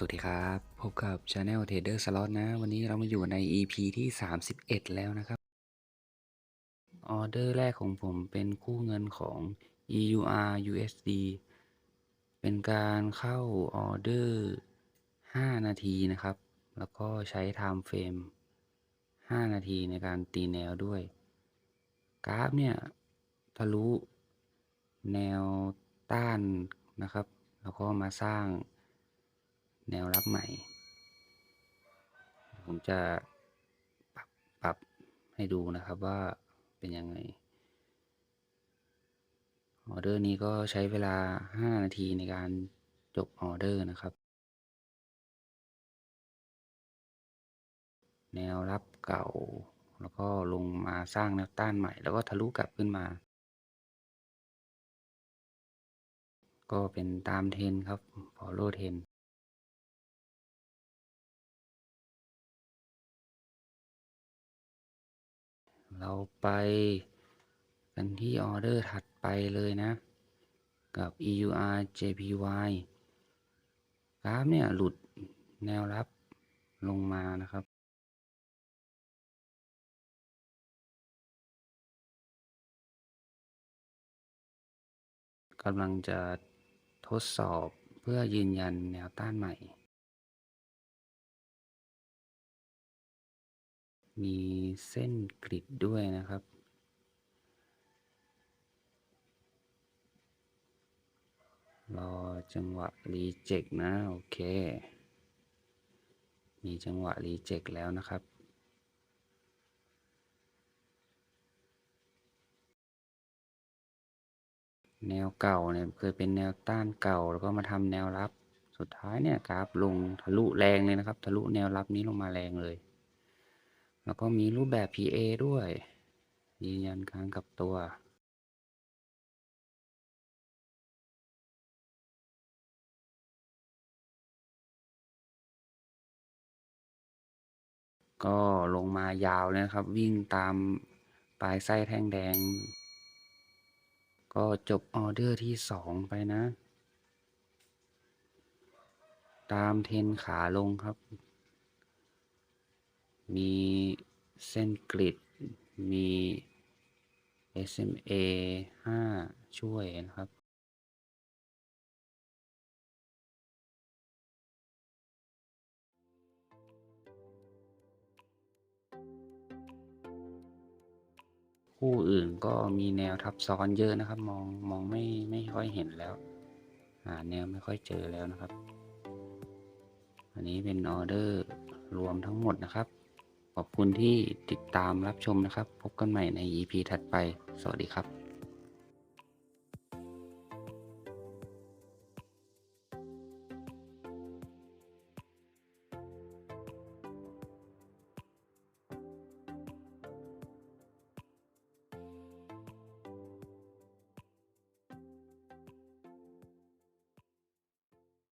สวัสดีครับ พบกับ Channel Trader Slot นะ วันนี้เรามาอยู่ใน EP ที่ 31 แล้วนะครับ ออเดอร์แรกของผมเป็นคู่เงินของ EUR USD เป็นการเข้าออเดอร์ 5 นาทีนะครับ แล้วก็ใช้ Time Frame 5 นาทีในการตีแนวด้วย กราฟเนี่ย ทะลุแนวต้านนะครับ แล้วก็มาสร้าง แนวรับใหม่ ผมจะปรับปรับให้ดูนะครับว่าเป็นยังไง ออเดอร์นี้ก็ใช้เวลา 5 นาทีในการจบออเดอร์นะครับ แนวรับเก่า แล้วก็ลงมาสร้างแนวต้านใหม่ แล้วก็ทะลุกลับขึ้นมา ก็เป็นตามเทรนครับ follow เทรน เราไปกันที่ออเดอร์ถัดไปเลยนะ กับ EUR JPY กราฟเนี่ยหลุดแนวรับลงมานะครับกำลังจะทดสอบเพื่อยืนยันแนวต้านใหม่ มีเส้นกริดด้วยนะครับ รอจังหวะรีเจ็คนะ โอเค มีจังหวะรีเจ็คแล้วนะครับแนวเก่าเนี่ยเคยเป็นแนวต้านเก่าแล้วก็มาทำแนวรับ สุดท้ายเนี่ยกราฟลงทะลุแรงเลยนะครับ ทะลุแนวรับนี้ลงมาแรงเลย แล้วก็มีรูปแบบ PA ด้วยยืนยันการกับตัวก็ลงมายาวเลยนะครับ วิ่งตามปลายไส้แท่งแดง ก็จบออเดอร์ที่สองไปนะ ตามเทนขาลงครับ มี เส้นกริดมี SMA 5 ช่วยนะครับ คู่อื่นก็มีแนวทับซ้อนเยอะนะครับ มองมองไม่ไม่ค่อยเห็นแล้ว หาแนวไม่ค่อยเจอแล้วนะครับ อันนี้เป็นออเดอร์รวมทั้งหมดนะครับ ขอบคุณที่ติดตามรับชมนะครับ พบกันใหม่ใน EP ถัดไป สวัสดีครับ